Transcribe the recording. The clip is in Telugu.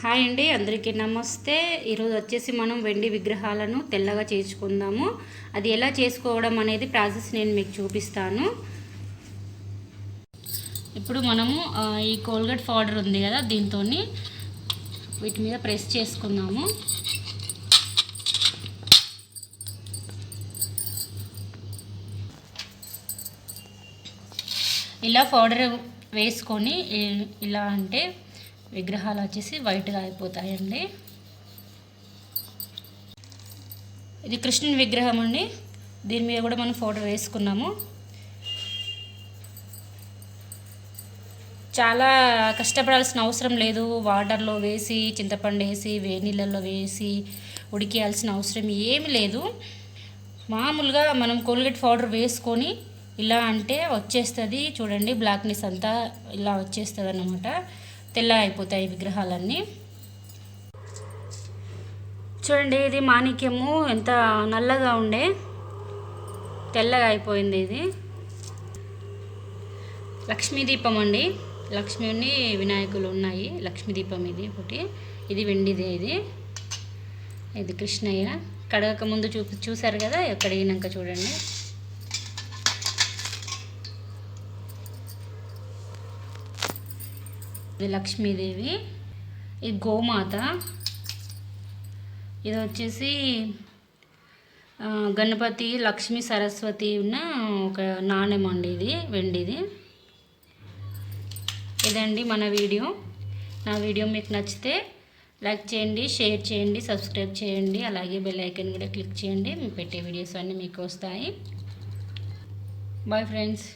హాయ్ అండి అందరికీ నమస్తే. ఈరోజు వచ్చేసి మనం వెండి విగ్రహాలను తెల్లగా చేసుకుందాము అది ఎలా చేసుకోవడం అనేది ప్రాసెస్ నేను మీకు చూపిస్తాను. ఇప్పుడు మనము ఈ కోల్గేట్ పౌడర్ ఉంది కదా దీంతో వీటి మీద ప్రెస్ చేసుకుందాము. ఇలా పౌడర్ వేసుకొని ఇలా అంటే విగ్రహాలు వచ్చేసి వైట్గా అయిపోతాయండి. ఇది కృష్ణుని విగ్రహం అండి. దీని మీద కూడా మనం ఫోటో వేసుకున్నాము. చాలా కష్టపడాల్సిన అవసరం లేదు. వాటర్లో వేసి చింతపండు వేసి వేడి వేసి ఉడికేయాల్సిన అవసరం ఏమి లేదు. మామూలుగా మనం కోల్గేట్ పౌడర్ వేసుకొని ఇలా అంటే వచ్చేస్తుంది. చూడండి బ్లాక్నెస్ అంతా ఇలా వచ్చేస్తుంది అన్నమాట తెల్ల అయిపోతాయి విగ్రహాలన్నీ. చూడండి ఇది మాణిక్యము. ఎంత నల్లగా ఉండే తెల్లగా అయిపోయింది ఇది. లక్ష్మీ దీపం అండి. లక్ష్మిని వినాయకులు ఉన్నాయి. లక్ష్మీ దీపం ఇది ఒకటి. ఇది వెండిదే ఇది. ఇది కృష్ణయ్య. కడగక ముందు చూ చూశారు కదా ఎక్కడ చూడండి. ఇది లక్ష్మీదేవి ఇది గోమాత. ఇది వచ్చేసి గణపతి లక్ష్మీ సరస్వతి ఉన్న ఒక నాణ్యం అండి ఇది వెండిది. ఇదండి మన వీడియో. నా వీడియో మీకు నచ్చితే లైక్ చేయండి షేర్ చేయండి సబ్స్క్రైబ్ చేయండి. అలాగే బెల్ ఐకన్ కూడా క్లిక్ చేయండి. మేము పెట్టే వీడియోస్ అన్నీ మీకు వస్తాయి. Bye friends.